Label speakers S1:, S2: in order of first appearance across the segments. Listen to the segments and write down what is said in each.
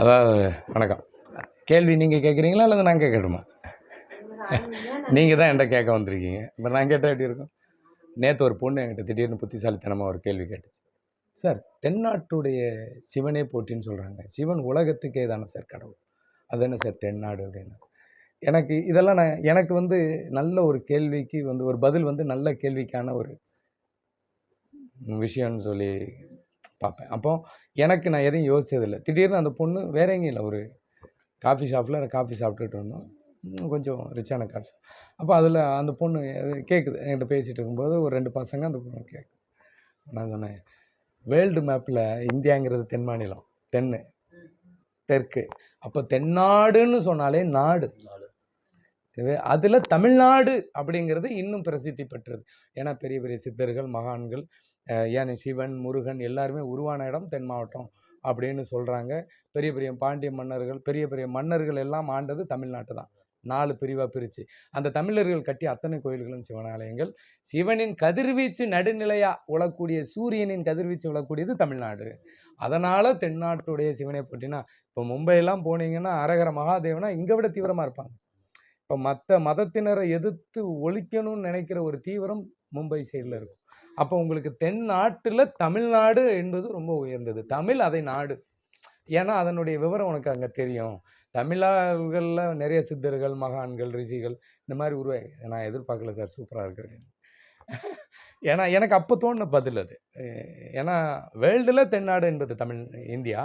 S1: அதாவது வணக்கம். கேள்வி நீங்கள் கேட்குறீங்களா அல்லது நான் கேட்கணுமா நீங்கள் தான் என்கிட்ட கேட்க வந்திருக்கீங்க. இப்போ நான் கேட்டால் எப்படி இருக்கும்? நேற்று ஒரு பொண்ணு என்கிட்ட திடீர்னு புத்திசாலித்தனமாக ஒரு கேள்வி கேட்டுச்சு. சார் தென்னாட்டுடைய சிவனே போட்டின்னு சொல்கிறாங்க சிவன் உலகத்துக்கே தானே சார் கடவுள். அது என்ன சார் தென்னாடு அப்படின்னு? எனக்கு இதெல்லாம் நான் எனக்கு வந்து நல்ல ஒரு கேள்விக்கு வந்து ஒரு பதில் வந்து நல்ல கேள்விக்கான ஒரு விஷயம்னு சொல்லி பார்ப்பேன். அப்போ எனக்கு நான் எதையும் யோசிச்சதில்லை. திடீர்னு அந்த பொண்ணு வேற எங்கேயும் இல்லை. ஒரு காஃபி ஷாப்பில் காஃபி சாப்பிட்டுட்டு இருந்தோம். கொஞ்சம் ரிச்சான காஃபி அப்போ அதில் அந்த பொண்ணு கேட்குது. என்கிட்ட பேசிகிட்டு இருக்கும்போது ஒரு ரெண்டு பசங்க அந்த பொண்ணு கேட்குது. நான் சொன்னேன் வேர்ல்டு மேப்பில் இந்தியாங்கிறது தென் மாநிலம். தென்னு. தெற்கு. அப்போ தென்னாடுன்னு சொன்னாலே நாடு. இது அதில் தமிழ்நாடு அப்படிங்கிறது இன்னும் பிரசித்தி பெற்றது. ஏன்னா பெரிய பெரிய சித்தர்கள் மகான்கள் ஏன்னா ஏன் சிவன் முருகன் எல்லாருமே உருவான இடம் தென் மாவட்டம் அப்படின்னு சொல்கிறாங்க பெரிய பெரிய பாண்டிய மன்னர்கள் பெரிய பெரிய மன்னர்கள் எல்லாம் ஆண்டது தமிழ்நாட்டு தான். நாலு பிரிவாக பிரித்து அந்த தமிழர்கள் கட்டிய அத்தனை கோயில்களும் சிவனாலயங்கள். சிவனின் கதிர்வீச்சு நடுநிலையாக உழக்கூடிய சூரியனின் கதிர்வீச்சு உழக்கூடியது தமிழ்நாடு. அதனால் தென்னாட்டுடைய சிவனை போட்டினா இப்போ மும்பையெல்லாம் போனீங்கன்னா அரகர மகாதேவனா இங்கே விட தீவிரமாக இருப்பாங்க. இப்போ மற்ற மதத்தினரை எதிர்த்து ஒழிக்கணும்னு நினைக்கிற ஒரு தீவிரம் மும்பை சைடில் இருக்கும். அப்போ உங்களுக்கு தென்னாட்டில் தமிழ்நாடு என்பது ரொம்ப உயர்ந்தது. தமிழ் அதை நாடு. ஏன்னா அதனுடைய விவரம் உனக்கு அங்கே தெரியும். தமிழர்களில் நிறைய சித்தர்கள் மகான்கள் ரிஷிகள் இந்த மாதிரி உருவாகி நான் எதிர்பார்க்கல சார். சூப்பராக இருக்கு ஏன்னா எனக்கு அப்போ தோணுன பதில் அது. ஏன்னா வேர்ல்டில் தென்னாடு என்பது தமிழ் இந்தியா.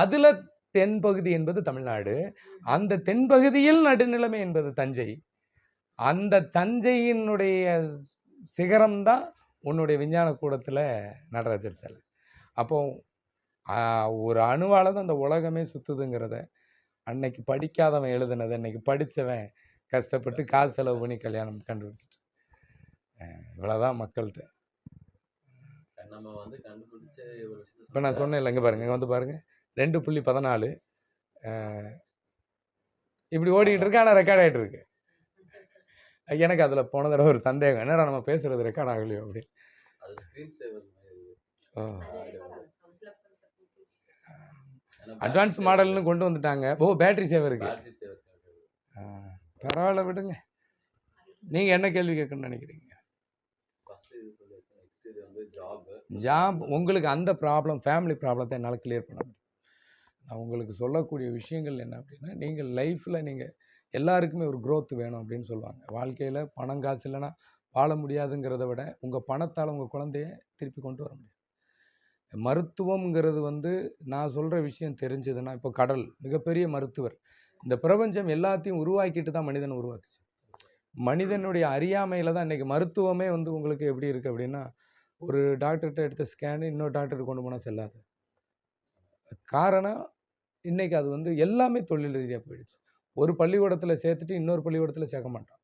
S1: அதில் தென்பகுதி என்பது தமிழ்நாடு. அந்த தென்பகுதியில் நடுநிலைமை என்பது தஞ்சை. அந்த தஞ்சையினுடைய சிகரம்தான் உன்னுடைய விஞ்ஞான கூடத்தில் நடராஜர் சிலை. அப்போ ஒரு அணுவால் தான் அந்த உலகமே சுற்றுதுங்கிறத அன்னைக்கு படிக்காதவன் எழுதுனது அன்னைக்கு படித்தவன் கஷ்டப்பட்டு காசு செலவு பண்ணி கல்யாணம் கண்டுபிடிச்சிட்டு இவ்வளோதான் மக்கள்கிட்ட
S2: நம்ம வந்து கண்டுபிடிச்ச
S1: இப்போ நான் சொன்னேன் இல்லைங்க பாருங்க இங்க வந்து பாருங்க. ரெண்டு புள்ளி பதினாலு இப்படி ஓடிக்கிட்டு இருக்கு ஆனால் ரெக்கார்ட் ஆகிட்டு இருக்கு. எனக்கு அதில் போன தடவை ஒரு சந்தேகம். என்னடா நம்ம பேசுறது ரெக்கார்ட் ஆகலையோ அப்படி. அட்வான்ஸ் மாடல்னு கொண்டு வந்துட்டாங்க. ஓ பேட்டரி சேவர் இருக்கு பரவாயில்ல விடுங்க. நீங்கள் என்ன கேள்வி கேட்கணும்னு நினைக்கிறீங்க?
S2: ஜாப்
S1: உங்களுக்கு அந்த ப்ராப்ளம் ஃபேமிலி ப்ராப்ளத்தை என்னால் கிளியர் பண்ண முடியும். நான் உங்களுக்கு சொல்லக்கூடிய விஷயங்கள் என்ன அப்படின்னா நீங்கள் லைஃப்பில் நீங்கள் எல்லாருக்குமே ஒரு க்ரோத் வேணும் அப்படின்னு சொல்லுவாங்க. வாழ்க்கையில் பணம் காசு இல்லைன்னா வாழ முடியாதுங்கிறத விட உங்கள் பணத்தால் உங்கள் குழந்தைய திருப்பி கொண்டு வர முடியும் மருத்துவம்ங்கிறது வந்து நான் சொல்கிற விஷயம் தெரிஞ்சதுன்னா இப்போ கடல் மிகப்பெரிய மருத்துவர். இந்த பிரபஞ்சம் எல்லாத்தையும் உருவாக்கிட்டு தான் மனிதன் உருவாக்குச்சு. மனிதனுடைய அறியாமையில் தான் இன்றைக்கி மருத்துவமே வந்து உங்களுக்கு எப்படி இருக்குது அப்படின்னா ஒரு டாக்டர்கிட்ட எடுத்த ஸ்கேனு இன்னொரு டாக்டருக்கு கொண்டு போனால் செல்லாது. காரணம் இன்றைக்கி அது வந்து எல்லாமே தொழில் ரீதியாக போயிடுச்சு. ஒரு பள்ளிக்கூடத்தில் சேர்த்துட்டு இன்னொரு பள்ளிக்கூடத்தில் சேர்க்க மாட்டான்.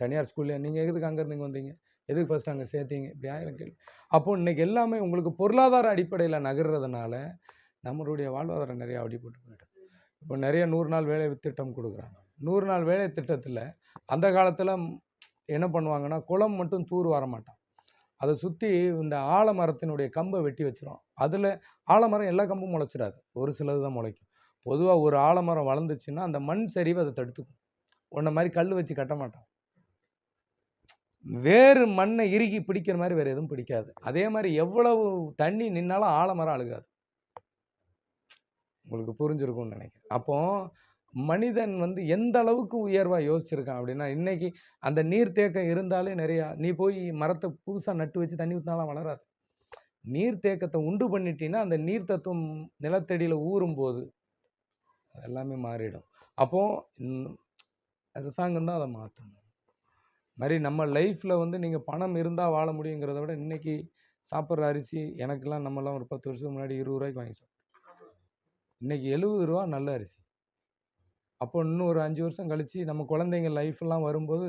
S1: தனியார் ஸ்கூலில் நீங்கள் எதுக்கு அங்கேருந்து இங்கே வந்தீங்க? எதுக்கு ஃபஸ்ட் அங்கே சேர்த்தீங்க? இப்படி ஆயிரம் கேள்வி. அப்போது இன்றைக்கி எல்லாமே உங்களுக்கு பொருளாதார அடிப்படையில் நகர்றதுனால நம்மளுடைய வாழ்வாதாரம் நிறையா அடிபட்டு போயிடும் இப்போ நிறைய நூறு நாள் வேலை திட்டம் கொடுக்குறாங்க. நூறு நாள் வேலை திட்டத்தில் அந்த காலத்தில் என்ன பண்ணுவாங்கன்னா குளம் மட்டும் தூர் வர மாட்டான். அதை சுற்றி இந்த ஆலமரத்தினுடைய கம்பை வெட்டி வச்சிரும். அதில் ஆலமரம் எல்லா கம்பும் முளைச்சிடாது. ஒரு சிலது தான் முளைக்கும். பொதுவாக ஒரு ஆலமரம் வளர்ந்துச்சுன்னா அந்த மண் சரிவை அதை தடுத்துக்கும். உன்ன மாதிரி கல் வச்சு கட்ட மாட்டான். வேறு மண்ணை இறுகி பிடிக்கிற மாதிரி வேறு எதுவும் பிடிக்காது. அதே மாதிரி எவ்வளவு தண்ணி நின்னாலும் ஆலமரம் அழுகாது. உங்களுக்கு புரிஞ்சிருக்கும்னு நினைக்கிறேன். அப்போ மனிதன் வந்து எந்த அளவுக்கு உயர்வாக யோசிச்சிருக்கான் அப்படின்னா இன்னைக்கு அந்த நீர்த்தேக்கம் இருந்தாலே நிறையா நீ போய் மரத்தை புதுசாக நட்டு வச்சு தண்ணி ஊற்றினாலாம் வளராது. நீர்த்தேக்கத்தை உண்டு பண்ணிட்டீங்கன்னா அந்த நீர் தத்துவம் நிலத்தடியில் ஊறும்போது எல்லாமே மாறிடும். அப்போது அரசாங்கம் தான் அதை மாற்றணும் மாதிரி நம்ம லைஃப்பில் வந்து நீங்கள் பணம் இருந்தால் வாழ முடியுங்கிறத விட இன்னைக்கு சாப்பிட்ற அரிசி எனக்கெல்லாம் நம்மலாம் ஒரு பத்து வருஷத்துக்கு முன்னாடி இருபது ரூபாய்க்கு வாங்கி சாப்பிட்டோம். இன்னைக்கு எழுபது ரூபா நல்ல அரிசி. அப்போ இன்னும் ஒரு அஞ்சு வருஷம் கழித்து நம்ம குழந்தைங்க லைஃப்லாம் வரும்போது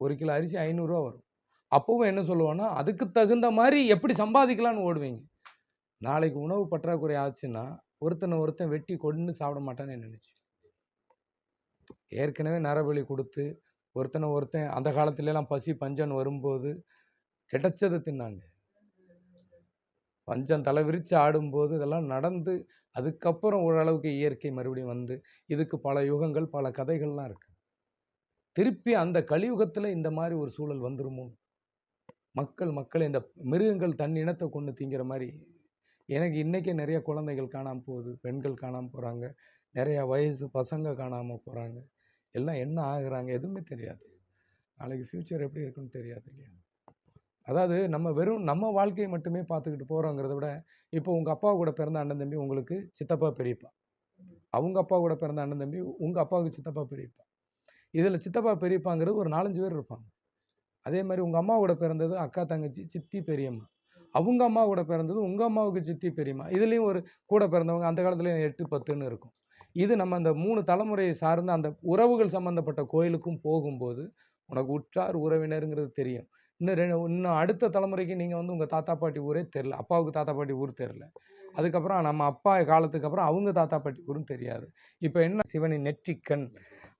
S1: ஒரு கிலோ அரிசி ஐநூறுரூவா வரும். அப்போவும் என்ன சொல்லுவோன்னா அதுக்கு தகுந்த மாதிரி எப்படி சம்பாதிக்கலாம்னு ஓடுவீங்க. நாளைக்கு உணவு பற்றாக்குறை ஆச்சுன்னா ஒருத்தனை ஒருத்தன் வெட்டி கொண்டு சாப்பிட மாட்டான்னு நினச்சி. ஏற்கனவே நரபலி கொடுத்து ஒருத்தனை ஒருத்தன் அந்த காலத்துலலாம் பசி பஞ்சம் வரும்போது கிடைச்சதை தின்னாங்க. பஞ்சம் தலை விரித்து ஆடும்போது இதெல்லாம் நடந்து அதுக்கப்புறம் ஓரளவுக்கு இயற்கை மறுபடியும் வந்து இதுக்கு பல யுகங்கள் பல கதைகள்லாம் இருக்குது திருப்பி அந்த கலியுகத்தில் இந்த மாதிரி ஒரு சூழல் வந்துருமோ? மக்கள் மக்கள் இந்த மிருகங்கள் தன் இனத்தை கொண்டு திங்கிற மாதிரி எனக்கு இன்றைக்கே நிறைய குழந்தைகள் காணாமல் போகுது. பெண்கள் காணாமல் போகிறாங்க நிறையா வயசு பசங்க காணாமல் போகிறாங்க எல்லாம் என்ன ஆகுறாங்க எதுவுமே தெரியாது. நாளைக்கு ஃப்யூச்சர் எப்படி இருக்குன்னு தெரியாது இல்லையா? அதாவது நம்ம வெறும் நம்ம வாழ்க்கையை மட்டுமே பார்த்துக்கிட்டு போகிறோங்கிறத விட இப்போ உங்கள் அப்பா கூட பிறந்த அண்ணன் தம்பி உங்களுக்கு சித்தப்பா பெரியப்பா. அவங்க அப்பா கூட பிறந்த அண்ணன் தம்பி உங்கள் அப்பாவுக்கு சித்தப்பா பெரியப்பா. இதில் சித்தப்பா பெரியப்பாங்கிறது ஒரு நாலஞ்சு பேர் இருப்பாங்க. அதே மாதிரி உங்கள் அம்மா கூட பிறந்தது அக்கா தங்கச்சி சித்தி பெரியம்மா. அவங்க அம்மா கூட பிறந்தது உங்கள் அம்மாவுக்கு சித்தி பெரியம்மா. இதுலேயும் ஒரு கூட பிறந்தவங்க அந்த காலத்துல எட்டு பத்துன்னு இருக்கும். இது நம்ம அந்த மூணு தலைமுறையை சார்ந்த அந்த உறவுகள் சம்மந்தப்பட்ட கோயிலுக்கும் போகும்போது உனக்கு உற்றார் உறவினருங்கிறது தெரியும். இன்னும் ரெண்டு இன்னும் அடுத்த தலைமுறைக்கு நீங்கள் வந்து உங்கள் தாத்தா பாட்டி ஊரே தெரில அப்பாவுக்கு தாத்தா பாட்டி ஊர் தெரில அதுக்கப்புறம் நம்ம அப்பா காலத்துக்கு அப்புறம் அவங்க தாத்தா பாட்டி ஊரும் தெரியாது. இப்போ என்ன? சிவனின் நெற்றிக்கண்.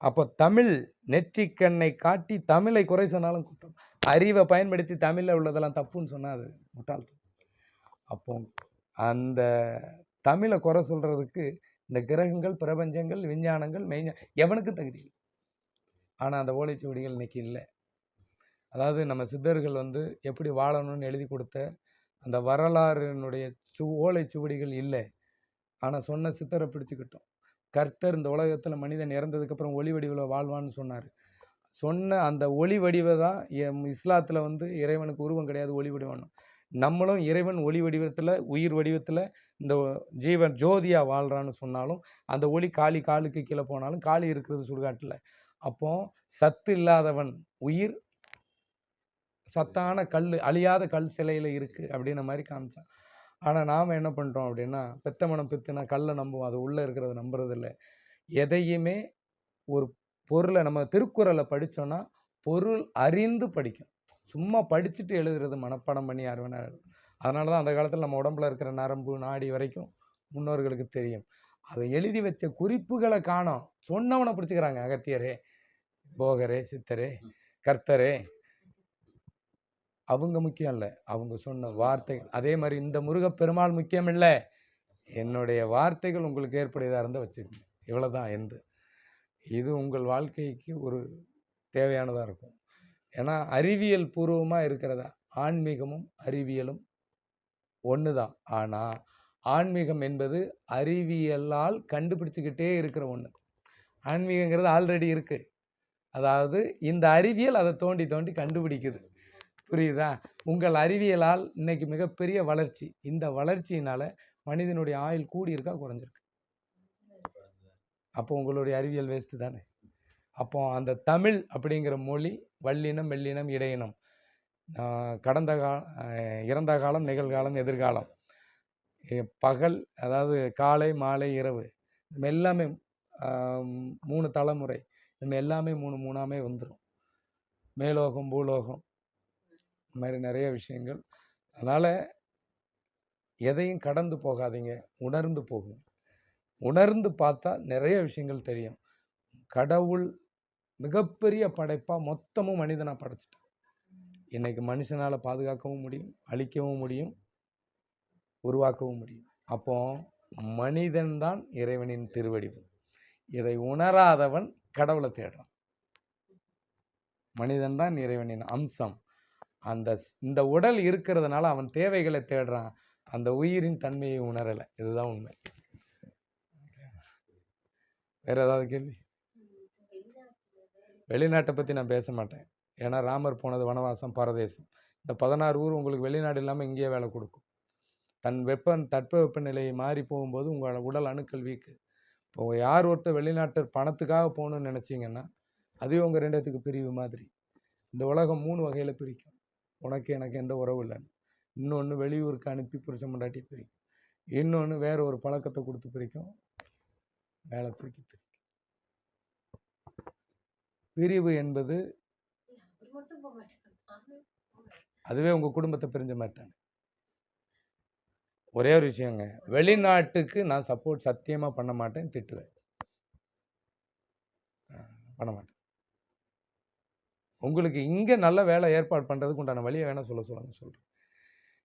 S1: அப்போ தமிழ் நெற்றிக்கண்ணை காட்டி தமிழை குறை சொன்னாலும் குத்தம். அறிவை பயன்படுத்தி தமிழில் உள்ளதெல்லாம் தப்புன்னு சொன்னால் அது முட்டாள்தனம். அப்போ அந்த தமிழை குறை சொல்கிறதுக்கு இந்த கிரகங்கள் பிரபஞ்சங்கள் விஞ்ஞானங்கள் மெய்ஞா எவனுக்கும் தகுதி இல்லை. ஆனால் அந்த ஓலைச்சுவடிகள் இன்றைக்கி இல்லை. அதாவது நம்ம சித்தர்கள் வந்து எப்படி வாழணும்னு எழுதி கொடுத்த அந்த வரலாறுனுடைய சு ஓலைச்சுவடிகள் இல்லை. ஆனால் சொன்ன சித்தரை பிடிச்சிக்கிட்டோம். கர்த்தர் இந்த உலகத்தில் மனிதன் இறந்ததுக்கப்புறம் ஒளி வடிவில் வாழ்வான்னு சொன்னார். சொன்ன அந்த ஒளி வடிவை தான் இஸ்லாத்தில் வந்து இறைவனுக்கு உருவம் கிடையாது ஒளி வடிவம் நம்மளும் இறைவன் ஒளி வடிவத்தில் உயிர் வடிவத்தில் இந்த ஜீவன் ஜோதியாக வாழ்கிறான்னு சொன்னாலும் அந்த ஒளி காளி காலுக்கு கீழே போனாலும் காளி இருக்கிறது சுடுகாட்டில். அப்போ சத்து இல்லாதவன் உயிர் சத்தான கல் அழியாத கல் சிலையில் இருக்குது அப்படின்ன மாதிரி காமிச்சான். ஆனால் நாம் என்ன பண்ணுறோம் அப்படின்னா பெத்த மனம் பித்துனா கல்லை நம்புவோம். அது உள்ளே இருக்கிறத நம்புறதில்ல. எதையுமே ஒரு பொருளை நம்ம திருக்குறளை படித்தோன்னா பொருள் அறிந்து படிக்கும். சும்மா படிச்சுட்டு எழுதுறது மனப்பாடம் பண்ணி யார் வேணா எழுதும் அதனால தான் அந்த காலத்தில் நம்ம உடம்புல இருக்கிற நரம்பு நாடி வரைக்கும் முன்னோர்களுக்கு தெரியும். அதை எழுதி வச்ச குறிப்புகளை காணோம். சொன்னவனை பிடிச்சிக்கிறாங்க அகத்தியரே போகரே சித்தரே கர்த்தரே. அவங்க முக்கியம் இல்லை. அவங்க சொன்ன வார்த்தைகள். அதே மாதிரி இந்த முருகப்பெருமாள் முக்கியம் இல்லை. என்னுடைய வார்த்தைகள் உங்களுக்கு ஏற்புடையதாக இருந்தால் வச்சுக்கோங்க. இவ்வளோதான் எந்த இது உங்கள் வாழ்க்கைக்கு ஒரு தேவையானதாக இருக்கும். ஏன்னா அறிவியல் பூர்வமாக இருக்கிறதா ஆன்மீகமும் அறிவியலும் ஒன்று தான் ஆனால் ஆன்மீகம் என்பது அறிவியலால் கண்டுபிடிச்சிக்கிட்டே இருக்கிற ஒன்று ஆன்மீகங்கிறது ஆல்ரெடி இருக்குது அதாவது இந்த அறிவியல் அதை தோண்டி தோண்டி கண்டுபிடிக்குது. புரியுதா? உங்கள் அறிவியலால் இன்றைக்கி மிகப்பெரிய வளர்ச்சி. இந்த வளர்ச்சியினால் மனிதனுடைய ஆயுள் கூடி இருக்கா குறைஞ்சிருக்கு. அப்போ உங்களுடைய அறிவியல் வேஸ்ட்டு தானே? அப்போ அந்த தமிழ் அப்படிங்கிற மொழி வல்லினம் மெல்லினம் இடையினம் கடந்த கால இறந்த காலம் நிகழ்காலம் எதிர்காலம் பகல் அதாவது காலை மாலை இரவு நம்ம எல்லாமே மூணு தலைமுறை நம்ம எல்லாமே மூணு மூணாமே வந்துடும் மேலோகம் பூலோகம் இந்த மாதிரி நிறைய விஷயங்கள். அதனால் எதையும் கடந்து போகாதீங்க உணர்ந்து போகுங்க. உணர்ந்து பார்த்தா நிறைய விஷயங்கள் தெரியும். கடவுள் மிகப்பெரிய படைப்பாக மொத்தமும் மனிதனாக படைச்சிட்டான். இன்றைக்கி மனுஷனால் பாதுகாக்கவும் முடியும் அழிக்கவும் முடியும் உருவாக்கவும் முடியும். அப்போ மனிதன்தான் இறைவனின் திருவடிவு. இதை உணராதவன் கடவுளை தேடுறான். மனிதன்தான் இறைவனின் அம்சம். அந்த இந்த உடல் இருக்கிறதுனால அவன் தேவைகளை தேடுறான். அந்த உயிரின் தன்மையை உணரலை. இதுதான் உண்மை. வேறு ஏதாவது கேள்வி? வெளிநாட்டை பற்றி நான் பேச மாட்டேன். ஏன்னா ராமர் போனது வனவாசம் பரதேசம். இந்த பதினாறு ஊர் உங்களுக்கு வெளிநாடு இல்லாமல் இங்கேயே வேலை கொடுக்கும். தன் வெப்பம் தட்பவெப்ப நிலையை மாறி போகும்போது உங்களோட உடல் அணுக்கள் வீக்கு. இப்போ யார் ஒருத்தர் வெளிநாட்டு பணத்துக்காக போகணும்னு நினச்சிங்கன்னா அதுவே உங்கள் ரெண்டத்துக்கு பிரிவு மாதிரி. இந்த உலகம் மூணு வகையில் பிரிக்கும். உனக்கு எனக்கு எந்த உறவு இல்லைன்னு. இன்னொன்று வெளியூருக்கு அனுப்பி புருஷன் முண்டாட்டி பிரிக்கும். இன்னொன்று வேறு ஒரு பழக்கத்தை கொடுத்து பிரிக்கும். மேலே தூக்கி பிரிக்கும். பிரிவு என்பது அதுவே உங்கள் குடும்பத்தை பிரிஞ்ச மாதிரி தானே. ஒரே ஒரு விஷயங்க. வெளிநாட்டுக்கு நான் சப்போர்ட் சத்தியமாக பண்ண மாட்டேன் திட்டுவேன். பண்ண மாட்டேன். உங்களுக்கு இங்கே நல்ல வேலை ஏற்பாடு பண்ணுறதுக்கு உண்டான வழியை வேணால் சொல்ல சொல்லுங்க சொல்கிறேன்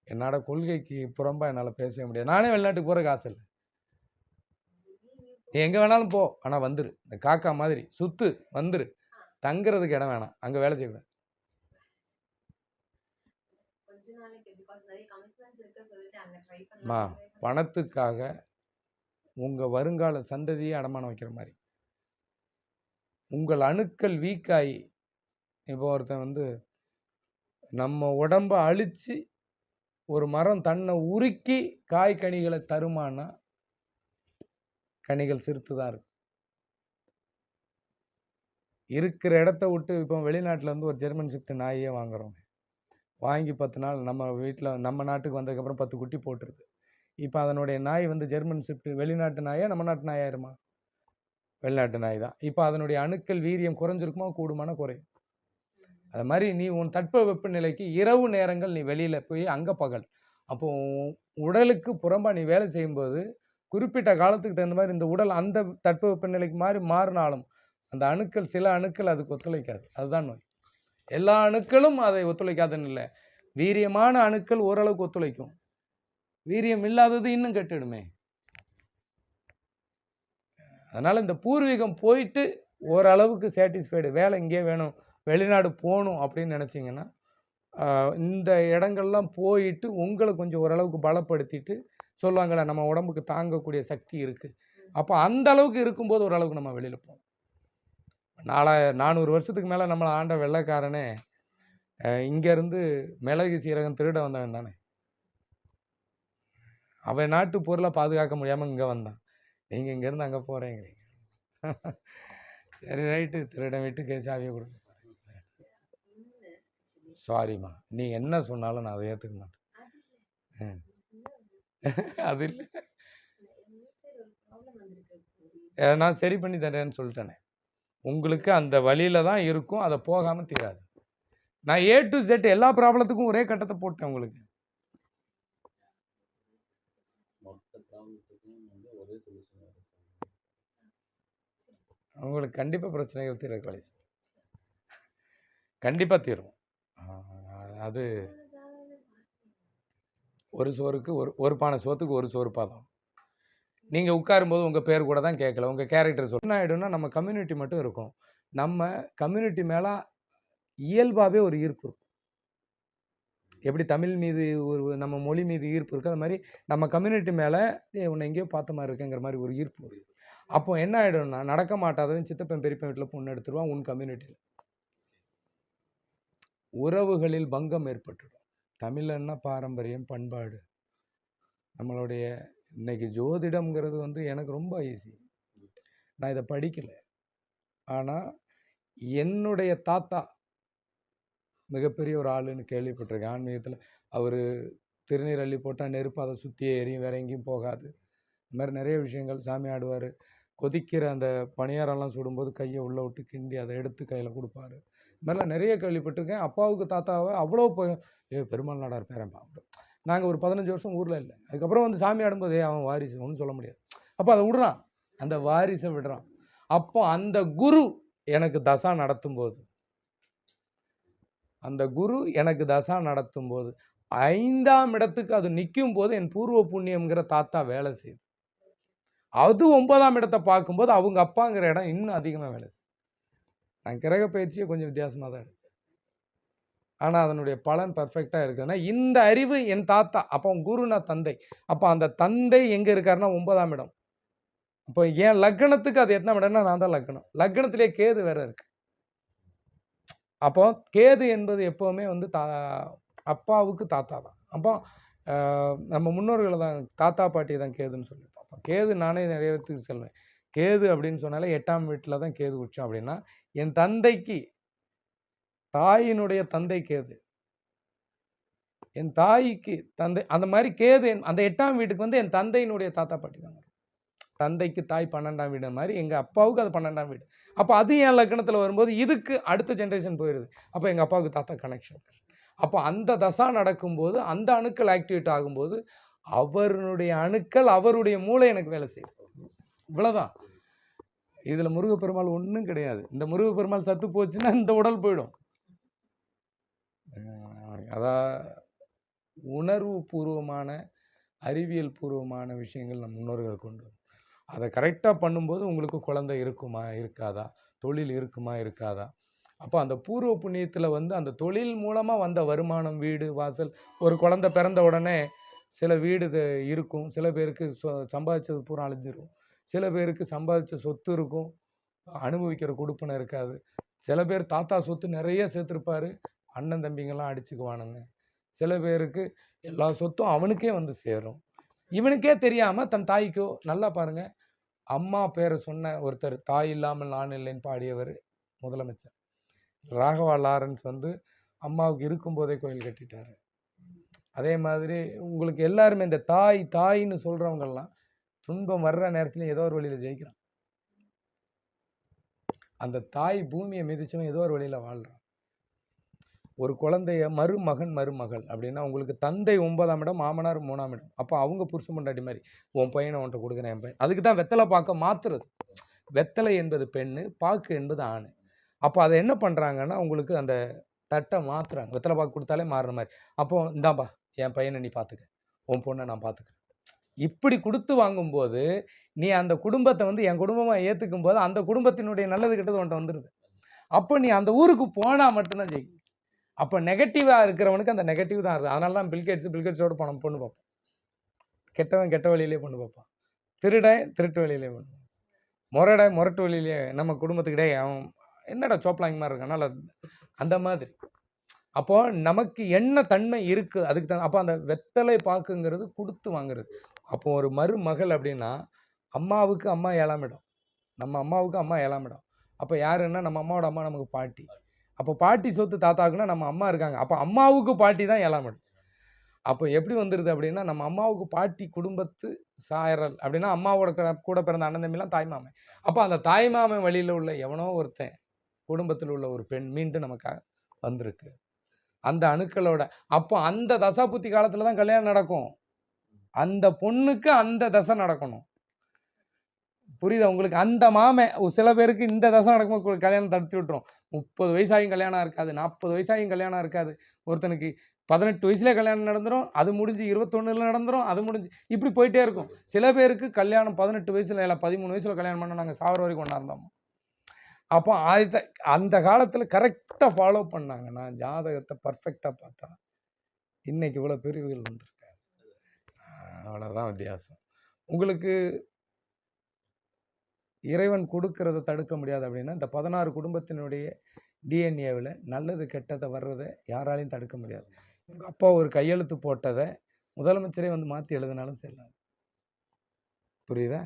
S1: என்னோட கொள்கைக்கு புறம்பாக என்னால் பேசவே முடியாது. நானே வெளிநாட்டுக்கு போகிறக்கு ஆசை இல்லை. நீ எங்கே வேணாலும் போ. ஆனால் வந்துரு. இந்த காக்கா மாதிரி சுத்து வந்துரு. தங்குறதுக்கு இடம் வேணாம். அங்கே வேலை செய்யக்கூடாது. மா, பணத்துக்காக உங்கள் வருங்கால சந்ததியை அடமானம் வைக்கிற மாதிரி. உங்கள் அணுக்கள் வீக்காகி இப்போ ஒருத்தன் வந்து நம்ம உடம்ப அழித்து ஒரு மரம் தன்னை உருக்கி காய் கனிகளை தருமானா கனிகள் சிறுத்து தான் இருக்கும் இருக்கிற இடத்த விட்டு இப்போ வெளிநாட்டிலேருந்து ஒரு ஜெர்மன் ஷிஃப்ட் நாயே வாங்குறோங்க வாங்கி பத்து நாள் நம்ம வீட்டில் நம்ம நாட்டுக்கு வந்ததுக்கப்புறம் பத்து குட்டி போட்டுருது. இப்போ அதனுடைய நாய் வந்து ஜெர்மன் ஷிஃப்ட் வெளிநாட்டு நாயா நம்ம நாட்டு நாயாயிருமா வெளிநாட்டு நாய் தான். இப்போ அதனுடைய அணுக்கள் வீரியம் குறைஞ்சிருக்குமா? கூடுமான குறையும். அது மாதிரி நீ உன் தட்ப வெப்பநிலைக்கு இரவு நேரங்கள் நீ வெளியில் போய் அங்கே பகல். அப்போது உடலுக்கு புறம்பாக நீ வேலை செய்யும்போது குறிப்பிட்ட காலத்துக்கு தகுந்த மாதிரி இந்த உடல் அந்த தட்பவெப்ப நிலைக்கு மாதிரி மாறினாலும் அந்த அணுக்கள் சில அணுக்கள் அதுக்கு ஒத்துழைக்காது. அதுதான் நோய். எல்லா அணுக்களும் அதை ஒத்துழைக்காதுன்னு இல்லை. வீரியமான அணுக்கள் ஓரளவுக்கு ஒத்துழைக்கும். வீரியம் இல்லாதது இன்னும் கெட்டுடுமே அதனால் இந்த பூர்வீகம் போயிட்டு ஓரளவுக்கு சாட்டிஸ்ஃபைடு வேலை இங்கே வேணும் வெளிநாடு போகணும் அப்படின்னு நினச்சிங்கன்னா இந்த இடங்கள்லாம் போயிட்டு உங்களை கொஞ்சம் ஓரளவுக்கு பலப்படுத்திட்டு சொல்லுவாங்கள்ல நம்ம உடம்புக்கு தாங்கக்கூடிய சக்தி இருக்குது அப்போ அந்த அளவுக்கு இருக்கும்போது ஓரளவுக்கு நம்ம வெளியில் போகணும் நாலா நானூறு வருஷத்துக்கு மேலே நம்மளை ஆண்ட வெள்ளைக்காரனே இங்கேருந்து மிளகு சீரகம் திருட வந்தவன் தானே. அவன் நாட்டு பொருளை பாதுகாக்க முடியாமல் இங்கே வந்தான். நீங்கள் இங்கேருந்து அங்கே போகிறேங்கிறீங்க சரி ரைட்டு. திருடன் வீட்டுக்கு சாவியை கொடுங்க. சாரிம்மா நீ என்ன சொன்னாலும் நான் அதை ஏற்றுக்க மாட்டேன்.
S3: அது. இல்ல,
S1: நான் சரி பண்ணி தரேன்னு சொல்லிட்டேனே. உங்களுக்கு அந்த வழியில தான் இருக்கும். அதை போகாமல் தீராது. நான் ஏ டு செட் எல்லா ப்ராப்ளத்துக்கும் ஒரே கட்டத்தை போட்டேன் உங்களுக்கு. உங்களுக்கு கண்டிப்பாக பிரச்சனைகள் தீர வழி கண்டிப்பாக தீரும். அது
S3: ஒரு
S1: ஒரு சோறுக்கு ஒரு ஒரு பானை சோத்துக்கு ஒரு சோறு பாதம். நீங்கள் உட்காரும்போது உங்கள் பேர் கூட தான் கேட்கல. உங்கள் கேரக்டர் சொல் என்ன ஆகிடும்னா நம்ம கம்யூனிட்டி மட்டும் இருக்கும். நம்ம கம்யூனிட்டி மேலே இயல்பாகவே ஒரு ஈர்ப்பு இருக்கும். எப்படி தமிழ் மீது ஒரு நம்ம மொழி மீது ஈர்ப்பு இருக்குது அது மாதிரி நம்ம கம்யூனிட்டி மேலே உன்னை எங்கேயோ பார்த்த மாதிரி இருக்குங்கிற மாதிரி ஒரு ஈர்ப்பு அப்போ என்ன ஆகிடும்னா நடக்க மாட்டாதவன் சித்தப்பன் பெரியப்பன் வீட்டில் பொண்ணு எடுத்துருவான் உன் கம்யூனிட்டியில் உறவுகளில் பங்கம் ஏற்பட்டுடும். தமிழன்னா பாரம்பரியம் பண்பாடு. நம்மளுடைய இன்னைக்கு ஜோதிடம்ங்கிறது வந்து எனக்கு ரொம்ப ஈஸி நான் இதை படிக்கலை. ஆனால் என்னுடைய தாத்தா மிகப்பெரிய ஒரு ஆளுன்னு கேள்விப்பட்டிருக்கேன். ஆன்மீகத்தில் அவர் திருநீர் அள்ளி போட்டால் நெருப்பு அதை சுற்றியே எரியும் வேற எங்கேயும் போகாது. இந்த மாதிரி நிறைய விஷயங்கள் சாமி ஆடுவார். கொதிக்கிற அந்த பணியாரம்லாம் சுடும்போது கையை உள்ளே விட்டு கிண்டி அதை எடுத்து கையில் கொடுப்பாரு. மாதிரிலாம் நிறைய கேள்விப்பட்டிருக்கேன். அப்பாவுக்கு தாத்தாவை அவ்வளோ ஏ பெருமாள் நாடார் பேரம்பா நாங்கள் ஒரு பதினஞ்சு வருஷம் ஊரில் இல்லை. அதுக்கப்புறம் வந்து சாமி ஆடும்போது அவன் வாரிசு. ஒன்றும் சொல்ல முடியாது. அப்போ அதை விடுறான். அந்த வாரிசை விடுறான். அப்போ அந்த குரு எனக்கு தசா நடத்தும் போது அந்த குரு எனக்கு தசா நடத்தும் போது ஐந்தாம் இடத்துக்கு அது நிற்கும் போது என் பூர்வ புண்ணியம்ங்கிற தாத்தா வேலை செய்யுது அது ஒன்பதாம் இடத்தை பார்க்கும்போது அவங்க அப்பாங்கிற இடம் இன்னும் அதிகமாக வேலை செய்யுது நான் கிரக பயிற்சியை கொஞ்சம் வித்தியாசமாக தான் எடுப்பேன் ஆனால் அதனுடைய பலன் பர்ஃபெக்டாக இருக்குதுன்னா இந்த அறிவு என் தாத்தா அப்போ குருனா தந்தை. அப்போ அந்த தந்தை எங்கே இருக்காருன்னா ஒன்பதாம் இடம். அப்போ என் லக்னத்துக்கு அது எத்தனை இடம்னா நான் தான் லக்னம். லக்னத்திலே கேது வேற இருக்கு. அப்போ கேது என்பது எப்போவுமே வந்து தா அப்பாவுக்கு தாத்தா தான். அப்போ நம்ம முன்னோர்களை தான் தாத்தா பாட்டி தான் கேதுன்னு சொல்லி அப்போ கேது நானே நிறைய பேர்த்துக்கு சொல்லுவேன் கேது அப்படின்னு சொன்னாலே எட்டாம் வீட்டில் தான் கேது உச்சம் அப்படின்னா என் தந்தைக்கு தாயினுடைய தந்தை கேது. என் தாய்க்கு தந்தை அந்த மாதிரி கேது என்- அந்த எட்டாம் வீட்டுக்கு வந்து என் தந்தையினுடைய தாத்தா பாட்டி தான் தந்தைக்கு தாய் பன்னெண்டாம் வீடு மாதிரி எங்கள் அப்பாவுக்கு அது பன்னெண்டாம் வீடு. அப்போ அது என் லக்னத்தில் வரும்போது இதுக்கு அடுத்த ஜென்ரேஷன் போயிடுது அப்போ எங்கள் அப்பாவுக்கு தாத்தா கனெக்ஷன் அப்போ அந்த தசா நடக்கும்போது அந்த அணுக்கள் ஆக்டிவேட் ஆகும்போது அவருடைய அணுக்கள் அவருடைய மூளை எனக்கு வேலை செய்யும் இவ்வளோதான் இதில் முருகப்பெருமாள் ஒன்றும் கிடையாது. இந்த முருகப்பெருமாள் சத்து போச்சுன்னா இந்த உடல் போயிடும். அதான் உணர்வு பூர்வமான அறிவியல் பூர்வமான விஷயங்கள் நம் முன்னோர்கள் கொண்டு அதை கரெக்டாக பண்ணும்போது உங்களுக்கு குழந்தை இருக்குமா இருக்காதா? தொழில் இருக்குமா இருக்காதா? அப்போ அந்த பூர்வ புண்ணியத்தில் வந்து அந்த தொழில் மூலமாக வந்த வருமானம் வீடு வாசல் ஒரு குழந்தை பிறந்த உடனே சில வீடு இது இருக்கும். சில பேருக்கு சம்பாதிச்சது பூரா அழிஞ்சிரும். சில பேருக்கு சம்பாதிச்ச சொத்து இருக்கும். அனுபவிக்கிற கொடுப்பனை இருக்காது. சில பேர் தாத்தா சொத்து நிறைய சேர்த்துருப்பாரு. அண்ணன் தம்பிங்கெல்லாம் அடிச்சுக்குவானுங்க. சில பேருக்கு எல்லா சொத்தும் அவனுக்கே வந்து சேரும். இவனுக்கே தெரியாமல் தன் தாய்க்கோ நல்லா பாருங்க. அம்மா பேரை சொன்ன ஒருத்தர் தாய் இல்லாமல் நான் இல்லைன்னு பாடியவர் முதலமைச்சர். ராகவா லாரன்ஸ் வந்து அம்மாவுக்கு இருக்கும்போதே கோயில் கட்டிட்டார். அதே மாதிரி உங்களுக்கு எல்லாருமே இந்த தாய் தாயின்னு சொல்கிறவங்கெல்லாம் துன்பம் வர்ற நேரத்துல ஏதோ ஒரு வழியில் ஜெயிக்கிறான். அந்த தாய் பூமியை மிதிச்சவன் ஏதோ ஒரு வழியில் வாழ்கிறான் ஒரு குழந்தைய மருமகன் மருமகள் அப்படின்னா உங்களுக்கு தந்தை ஒன்பதாம் இடம் மாமனார் மூணாம் இடம். அப்போ அவங்க புருஷன் பொண்டாட்டி மாதிரி உன் பையனை உன்ட்ட கொடுக்குறேன் என் பையன். அதுக்கு தான் வெத்தலை பார்க்க மாத்துறது. வெத்தலை என்பது பெண்ணு பாக்கு என்பது ஆண். அப்போ அதை என்ன பண்ணுறாங்கன்னா உங்களுக்கு அந்த தட்டை மாற்றுறாங்க வெத்தலை பாக்கு கொடுத்தாலே மாறுற மாதிரி. அப்போ இந்தாப்பா என் பையனை நீ பார்த்துக்க உன் பொண்ணை நான் பார்த்துக்கிறேன் இப்படி கொடுத்து வாங்கும்போது நீ அந்த குடும்பத்தை வந்து என் குடும்பமாக ஏற்றுக்கும் போது அந்த குடும்பத்தினுடைய நல்லது கெட்டது உன்ட்ட வந்துடுது அப்போ நீ அந்த ஊருக்கு போனால் மட்டும்தான் ஜெயிக்கும். அப்போ நெகட்டிவாக இருக்கிறவனுக்கு அந்த நெகட்டிவ் தான் இருக்குது அதனால தான் பில்கெட்ஸ் பில்கேட்ஸோட பணம் பொண்ணு பார்ப்பான் கெட்டவன் கெட்ட வழியிலே பொண்ணு பார்ப்பான் திருடன் திருட்டு வழியிலே பொண்ணு முரடை முரட்டு வழியிலே நம்ம குடும்பத்துக்கிட்டே அவன் என்னடா சோப்பலாங்க மாதிரி இருக்கான்? நல்லா அந்த மாதிரி. அப்போ நமக்கு என்ன தன்மை இருக்குது அதுக்கு தான் அப்போ அந்த வெத்தலை பாக்குங்கிறது கொடுத்து வாங்குறது. அப்போ ஒரு மருமகள் அப்படின்னா அம்மாவுக்கு அம்மா ஏழாம் இடம். நம்ம அம்மாவுக்கு அம்மா ஏழாம் இடம். அப்போ யாருன்னா நம்ம அம்மாவோட அம்மா நமக்கு பாட்டி. அப்போ பாட்டி சொத்து தாத்தாக்குன்னா நம்ம அம்மா இருக்காங்க. அப்போ அம்மாவுக்கு பாட்டி தான் ஏழாம் இடம். அப்போ எப்படி வந்துடுது அப்படின்னா நம்ம அம்மாவுக்கு பாட்டி குடும்பத்து சாயறல். அப்படின்னா அம்மாவோட க- கூட பிறந்த அண்ணன் தம்பிலாம் தாய்மாமன் அப்போ அந்த தாய்மாமன் வழியில் உள்ள எவனோ ஒருத்தன் குடும்பத்தில் உள்ள ஒரு பெண் மீண்டும் நமக்காக வந்திருக்கு. அந்த அணுக்களோட. அப்போ அந்த தசாபுத்தி காலத்தில் தான் கல்யாணம் நடக்கும். அந்த பொண்ணுக்கு அந்த தசை நடக்கணும். புரியுதா? உங்களுக்கு அந்த மாமே சில பேருக்கு இந்த தசை நடக்கும்போது கல்யாணம் தடுத்து விட்டுரும். முப்பது வயசாயும் கல்யாணம் இருக்காது நாற்பது வயசாகியும் கல்யாணம் இருக்காது. ஒருத்தனுக்கு பதினெட்டு வயசுல கல்யாணம் நடந்துரும் அது முடிஞ்சு இருபத்தொன்னுல நடந்துரும் அது முடிஞ்சு இப்படி போயிட்டே இருக்கும். சில பேருக்கு கல்யாணம் பதினெட்டு வயசுல இல்லை பதிமூணு வயசுல கல்யாணம் பண்ண நாங்கள் சாவர வரைக்கும் கொண்டாந்தோம் அப்போ அந்த அந்த காலத்தில் கரெக்டாக ஃபாலோ பண்ணாங்கன்னா ஜாதகத்தை பர்ஃபெக்டாக பார்த்தா இன்னைக்கு இவ்வளோ பிரிவுகள் வந்திருக்காரு அவ்வளோதான் வித்தியாசம். உங்களுக்கு இறைவன் கொடுக்கறத தடுக்க முடியாது அப்படின்னா இந்த பதினாறு குடும்பத்தினுடைய டிஎன்ஏவில் நல்லது கெட்டதை வர்றதை யாராலையும் தடுக்க முடியாது. உங்கள் அப்பா ஒரு கையெழுத்து போட்டதை முதலமைச்சரே வந்து மாற்றி எழுதினாலும் செல்லாது புரியுதா?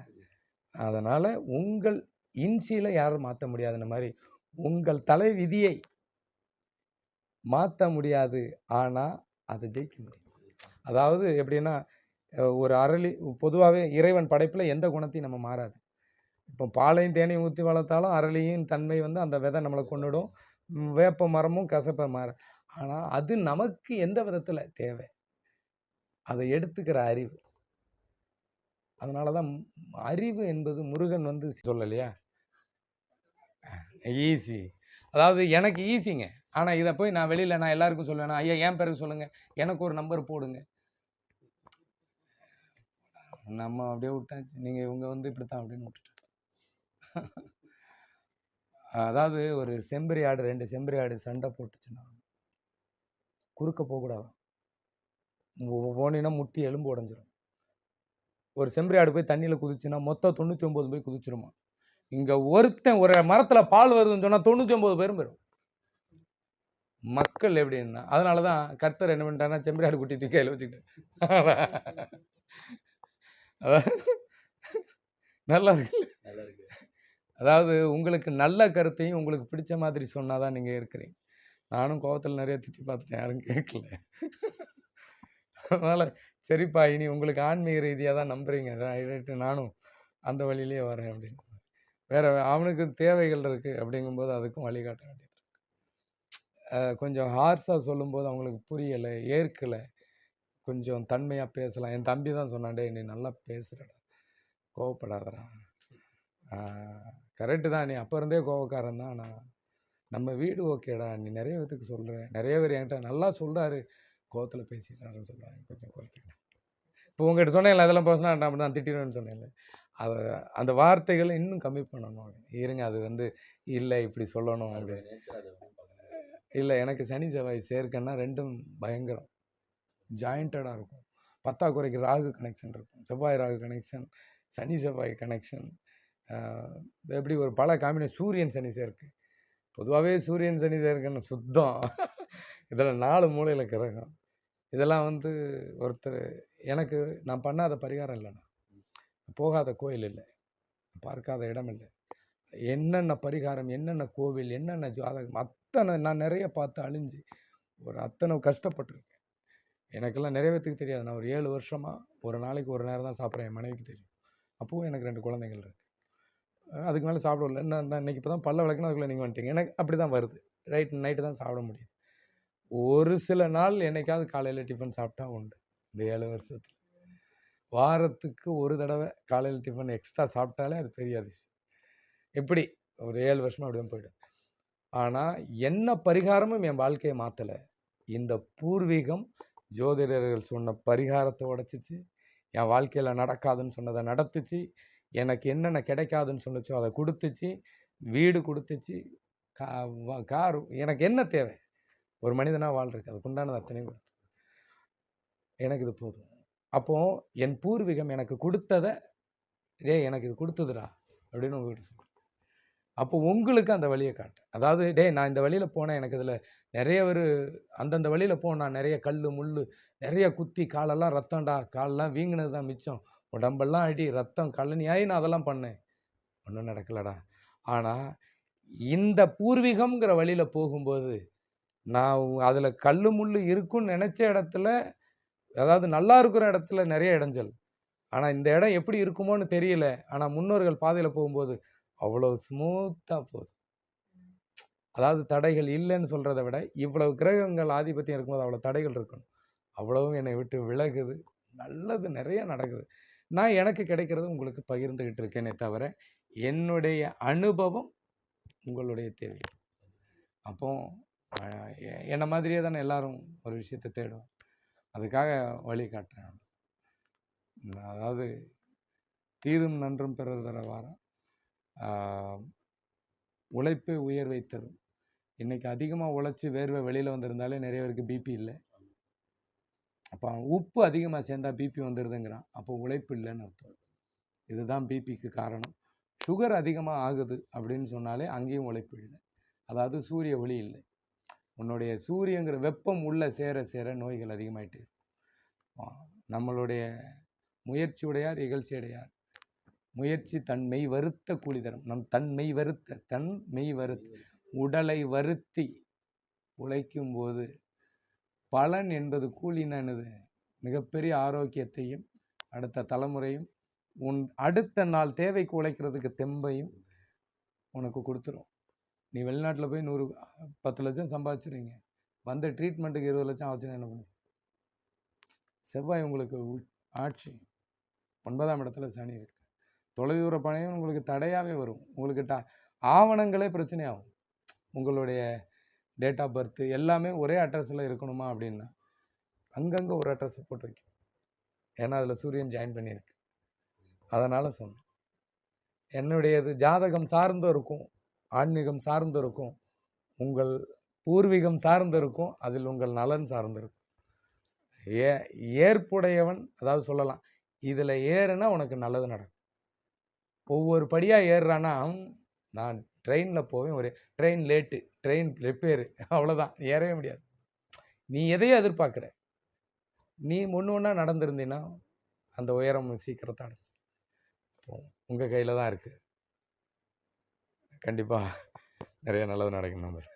S1: அதனால் உங்கள் இன்சியில் யாரும் மாற்ற முடியாதுன்ற மாதிரி உங்கள் தலை விதியை மாற்ற முடியாது. ஆனால் அதை ஜெயிக்க முடியும். அதாவது எப்படின்னா ஒரு அரளி பொதுவாகவே இறைவன் படைப்பில் எந்த குணத்தையும் நம்ம மாறாது. இப்போ பாலையும் தேனையும் ஊற்றி வளர்த்தாலும் அரளியின் தன்மை வந்து அந்த விதை நம்மளை கொண்டுடும் வேப்ப மரமும் கசப்ப மாற ஆனால் அது நமக்கு எந்த விதத்தில் தேவை? அதை எடுத்துக்கிற அறிவு. அதனால தான் அறிவு என்பது முருகன் வந்து சொல்லலையா? ஈஸி அதாவது எனக்கு ஈஸிங்க ஆனால் இதை போய் நான் வெளியில் நான் எல்லாருக்கும் சொல்லுவேன் ஐயா என் பேருக்கு சொல்லுங்கள் எனக்கு ஒரு நம்பர் போடுங்க. நம்ம அப்படியே விட்டாச்சு. நீங்கள் இவங்க வந்து இப்படி தான் அப்படின்னு விட்டுட்டு. அதாவது ஒரு செம்பரி ஆடு ரெண்டு செம்பரி ஆடு சண்டை போட்டுச்சுன்னா குறுக்க போகக்கூடாது. போனீங்கன்னா முட்டி எலும்பு உடஞ்சிரும். ஒரு செம்பரி ஆடு போய் தண்ணியில் குதிச்சுன்னா மொத்தம் தொண்ணூற்றி ஒம்பது போய் குதிச்சிருமா? இங்கே ஒருத்தன் ஒரு மரத்தில் பால் வருதுன்னு சொன்னால் தொண்ணூற்றி ஒம்பது பேரும் பெறும் மக்கள் எப்படின்னா அதனால தான் கர்த்தர் என்ன பண்ணிட்டாருன்னா செம்பரி ஆடு குட்டி தூக்கி கையில் வச்சுக்கிட்டு. அதான். நல்லா இருக்கு. அதாவது உங்களுக்கு நல்ல கருத்தையும் உங்களுக்கு பிடிச்ச மாதிரி சொன்னால் தான் நீங்கள் இருக்கிறீங்க. நானும் கோவத்தில் நிறைய திட்டி பார்த்துட்டேன் யாரும் கேட்கல. அதனால் சரிப்பா இனி உங்களுக்கு ஆன்மீக ரீதியாக தான் நம்புறீங்க ரைட்டு நானும் அந்த வழியிலேயே வரேன் அப்படின்னு. வேறு அவனுக்கு தேவைகள் இருக்குது அப்படிங்கும்போது அதுக்கும் வழிகாட்ட வேண்டியது கொஞ்சம் ஹார்ஸாக சொல்லும்போது அவங்களுக்கு புரியலை ஏற்கலை. கொஞ்சம் தன்மையாக பேசலாம். என் தம்பி தான் சொன்னாண்டே நீ நல்லா பேசுகிறடா கோவப்படாதடா. கரெக்டு தான். நீ அப்போ இருந்தே கோவக்காரன் தான். ஆனால் நம்ம வீடு ஓகேடா. நீ நிறைய பேத்துக்கு சொல்கிற நிறைய பேர் என்கிட்ட நல்லா சொல்கிறாரு கோவத்தில் பேசிட்டாருன்னு சொல்கிறாங்க கொஞ்சம் குறைச்சிக்கிட்டேன் இப்போ உங்கள்கிட்ட சொன்னேன்ல அதெல்லாம் பேசினா நான் அப்படி தான் திட்டிடுவேன்னு சொன்னேன்ல. அது அந்த வார்த்தைகளை இன்னும் கம்மி பண்ணணும். இருங்க அது வந்து இல்லை இப்படி சொல்லணும் அப்படி.
S2: நேச்சர் அதை எப்படி பார்க்குறீங்க
S1: இல்லை எனக்கு சனி செவ்வாய் சேர்க்கைன்னா ரெண்டும் பயங்கரம். ஜாயிண்டடாக இருக்கும். பத்தாக்குறைக்கு ராகு கனெக்ஷன் இருக்கும். செவ்வாய் ராகு கனெக்ஷன் சனி செவ்வாய் கனெக்ஷன் எப்படி ஒரு பல காம்பினேஷன் சூரியன் சனி சேர்க்கை. பொதுவாகவே சூரியன் சனி சேர்க்கைன்னு சுத்தம். இதில் நாலு மூலையில் கிரகம். இதெல்லாம் வந்து ஒருத்தர் எனக்கு நான் பண்ணாத பரிகாரம் இல்லைண்ணா. போகாத கோயில் இல்லை. பார்க்காத இடம் இல்லை. என்னென்ன பரிகாரம் என்னென்ன கோவில் என்னென்ன ஜாதகம் அத்தனை நான் நிறைய பார்த்து அழிஞ்சு ஒரு அத்தனை கஷ்டப்பட்டிருக்கேன். எனக்கெல்லாம் நிறைய பேத்துக்கு தெரியாது. நான் ஒரு ஏழு வருஷமாக ஒரு நாளைக்கு ஒரு நேரம் தான் சாப்பிட்றேன். என் மனைவிக்கு தெரியும். அப்பவும் எனக்கு ரெண்டு குழந்தைகள் இருக்குது அதுக்கு மேலே சாப்பிடல என்ன தான் இன்றைக்கி இப்போ தான் பல்ல விளக்குனா அதுக்குள்ளே நீங்கள் வந்துட்டீங்க. எனக்கு அப்படி தான் வருது. ரைட் நைட்டு தான் சாப்பிட முடியும் ஒரு சில நாள் என்னைக்காவது காலையில் டிஃபன் சாப்பிட்டா உண்டு. இந்த ஏழு வருஷத்தில். வாரத்துக்கு ஒரு தடவை காலையில் டிஃபன் எக்ஸ்ட்ரா சாப்பிட்டாலே அது பெரிய அதிசயம் எப்படி? ஒரு ஏழு வருஷமாக அப்படியே போயிடும். ஆனால் என்ன பரிகாரமும் என் வாழ்க்கையை மாற்றலை இந்த பூர்வீகம் ஜோதிடர்கள் சொன்ன பரிகாரத்தை உடச்சிச்சு. என் வாழ்க்கையில் நடக்காதுன்னு சொன்னதை நடத்துச்சு. எனக்கு என்னென்ன கிடைக்காதுன்னு சொன்னச்சோ அதை கொடுத்துச்சு. வீடு கொடுத்துச்சு. கா கார் எனக்கு என்ன தேவை? ஒரு மனிதனாக வாழ்றதுக்கு. அதுக்குண்டானது அத்தனையும் கொடுத்து எனக்கு இது போதும். அப்போது என் பூர்வீகம் எனக்கு கொடுத்ததை டேய் எனக்கு இது கொடுத்ததுடா அப்படின்னு உங்களுக்கு அப்போ உங்களுக்கு அந்த வழியை காட்டு அதாவது டேய் நான் இந்த வழியில் போனேன். எனக்கு இதில் நிறைய ஒரு அந்தந்த வழியில் போனால் நிறைய கல் முள் நிறைய குத்தி காலெல்லாம் ரத்தம்டா காலெல்லாம் வீங்கினது தான் மிச்சம். உடம்பெல்லாம் அடி ரத்தம் கழனியாகி நான் அதெல்லாம் பண்ணேன். ஒன்றும் நடக்கலடா. ஆனால் இந்த பூர்வீகம்ங்கிற வழியில் போகும்போது நான் அதில் கல் முள் இருக்குன்னு நினச்ச இடத்துல அதாவது நல்லா இருக்கிற இடத்துல நிறைய இடைஞ்சல். ஆனால் இந்த இடம் எப்படி இருக்குமோன்னு தெரியல. ஆனால் முன்னோர்கள் பாதையில் போகும்போது அவ்வளோ ஸ்மூத்தாக போகுது. அதாவது தடைகள் இல்லைன்னு சொல்கிறத விட இவ்வளவு கிரகங்கள் ஆதிபத்தியம் இருக்கும்போது அவ்வளோ தடைகள் இருக்கணும். அவ்வளவும் என்னை விட்டு விலகுது. நல்லது நிறைய நடக்குது. நான் எனக்கு கிடைக்கிறது உங்களுக்கு பகிர்ந்துக்கிட்டு இருக்கேனே தவிர என்னுடைய அனுபவம் உங்களுடைய தேவை. அப்போ எ- என்னை மாதிரியே தானே எல்லாரும் ஒரு விஷயத்தை தேடும் அதுக்காக வழி காட்டுறேன் அதாவது தீதும் நன்றும் பிறர் தர வாரம் உழைப்பே உயர்வை தரும். இன்றைக்கி அதிகமாக உழைச்சி வேர்வை வெளியில் வந்திருந்தாலே நிறைய பேருக்கு பிபி இல்லை. அப்போ உப்பு அதிகமாக சேர்ந்தால் பிபி வந்துடுதுங்கிறான் அப்போ உழைப்பு இல்லைன்னு அர்த்தம். இதுதான் பிபிக்கு காரணம். சுகர் அதிகமாக ஆகுது அப்படின்னு சொன்னாலே அங்கேயும் உழைப்பு இல்லை. அதாவது சூரிய ஒளி இல்லை. உன்னுடைய சூரியங்கிற வெப்பம் உள்ள சேர சேர நோய்கள் அதிகமாயிட்டு நம்மளுடைய முயற்சி உடையார் இகழ்ச்சி அடையார் முயற்சி தன் மெய் வருத்த கூலி நம் தன் மெய் வருத்த தன் மெய் வருத்த. உடலை வருத்தி உழைக்கும் போது பலன் என்பது கூலினது மிகப்பெரிய ஆரோக்கியத்தையும் அடுத்த தலைமுறையும் உன் அடுத்த நாள் தேவைக்கு உழைக்கிறதுக்கு தெம்பையும் உனக்கு கொடுத்துரும். நீ வெளிநாட்டில் போய் நூறு பத்து லட்சம் சம்பாதிச்சிருங்க வந்த ட்ரீட்மெண்ட்டுக்கு இருபது லட்சம் ஆச்சுன்னு என்ன பண்ணும் செவ்வாய் உங்களுக்கு ஆட்சி. ஒன்பதாம் இடத்துல சனி இருக்கு. தொலைதூர பணியும் உங்களுக்கு தடையாகவே வரும். உங்களுக்கு ட ஆவணங்களே பிரச்சனையாகும். உங்களுடைய டேட் ஆஃப் பர்த் எல்லாமே ஒரே அட்ரஸில் இருக்கணுமா அப்படின்னா அங்கங்கே ஒரு அட்ரஸை போட்டு வைக்கும் ஏன்னா அதில் சூரியன் ஜாயின் பண்ணியிருக்கு. அதனால் சொன்னேன். என்னுடையது ஜாதகம் சார்ந்தும் இருக்கும். ஆன்மீகம் சார்ந்திருக்கும். உங்கள் பூர்வீகம் சார்ந்திருக்கும். அதில் உங்கள் நலன் சார்ந்திருக்கும். ஏ ஏற்புடையவன் அதாவது சொல்லலாம் இதில் ஏறுனா உனக்கு நல்லது நடக்கும். ஒவ்வொரு படியாக ஏறுறான்னா நான் ட்ரெயினில் போவேன் ஒரு ட்ரெயின் லேட்டு ட்ரெயின் ரிப்பேரு அவ்வளோதான் ஏறவே முடியாது. நீ எதையோ எதிர்பார்க்குற. நீ ஒன்று ஒன்றா நடந்திருந்தீன்னா அந்த உயரம் சீக்கிரத்தை அடைச்சி உங்கள் கையில் தான் இருக்குது கண்டிப்பாக நிறைய நல்லது நடக்கும் நம்ம